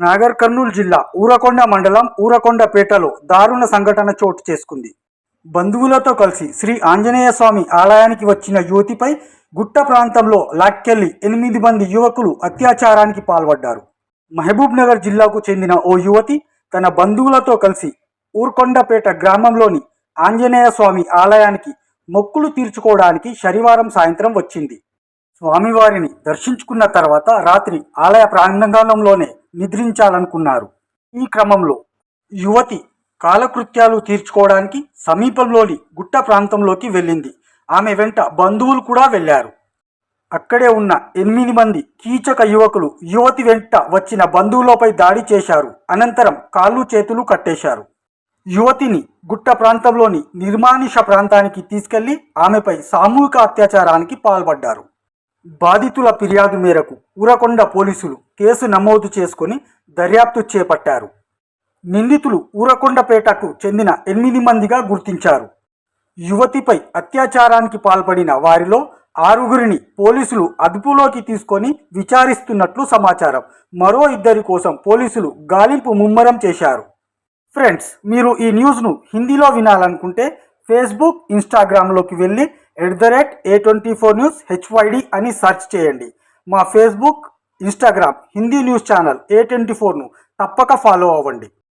నాగర్ కర్నూలు జిల్లా ఊరకొండ మండలం ఊరకొండపేటలో దారుణ సంఘటన చోటు చేసుకుంది. బంధువులతో కలిసి శ్రీ ఆంజనేయ స్వామి ఆలయానికి వచ్చిన యువతిపై గుట్ట ప్రాంతంలో లాక్కెళ్ళి ఎనిమిది మంది యువకులు అత్యాచారానికి పాల్పడ్డారు. మహబూబ్ నగర్ జిల్లాకు చెందిన ఓ యువతి తన బంధువులతో కలిసి ఊర్కొండపేట గ్రామంలోని ఆంజనేయ స్వామి ఆలయానికి మొక్కులు తీర్చుకోవడానికి శనివారం సాయంత్రం వచ్చింది. స్వామివారిని దర్శించుకున్న తర్వాత రాత్రి ఆలయ ప్రాంగణంలోనే నిద్రించాలనుకున్నారు. ఈ క్రమంలో యువతి కాలకృత్యాలు తీర్చుకోవడానికి సమీపంలోని గుట్ట ప్రాంతంలోకి వెళ్ళింది. ఆమె వెంట బంధువులు కూడా వెళ్ళారు. అక్కడే ఉన్న ఎనిమిది మంది కీచక యువకులు యువతి వెంట వచ్చిన బంధువులపై దాడి చేశారు. అనంతరం కాళ్ళు చేతులు కట్టేశారు. యువతిని గుట్ట ప్రాంతంలోని నిర్మానుష ప్రాంతానికి తీసుకెళ్ళి ఆమెపై సామూహిక అత్యాచారానికి పాల్పడ్డారు. బాధితుల ఫిర్యాదు మేరకు ఊరకొండ పోలీసులు కేసు నమోదు చేసుకుని దర్యాప్తు చేపట్టారు. నిందితులు ఊరకొండపేటకు చెందిన ఎనిమిది మందిగా గుర్తించారు. యువతిపై అత్యాచారానికి పాల్పడిన వారిలో ఆరుగురిని పోలీసులు అదుపులోకి తీసుకొని విచారిస్తున్నట్లు సమాచారం. మరో ఇద్దరి కోసం పోలీసులు గాలింపు ముమ్మరం చేశారు. ఫ్రెండ్స్ మీరు ఈ న్యూస్ను హిందీలో వినాలనుకుంటే ఫేస్బుక్ ఇన్స్టాగ్రామ్లోకి వెళ్ళి at the rate A twenty four news HYD అని సెర్చ్ చేయండి. మా Facebook Instagram Hindi news channel A twenty ఫోర్ను తప్పక ఫాలో అవ్వండి.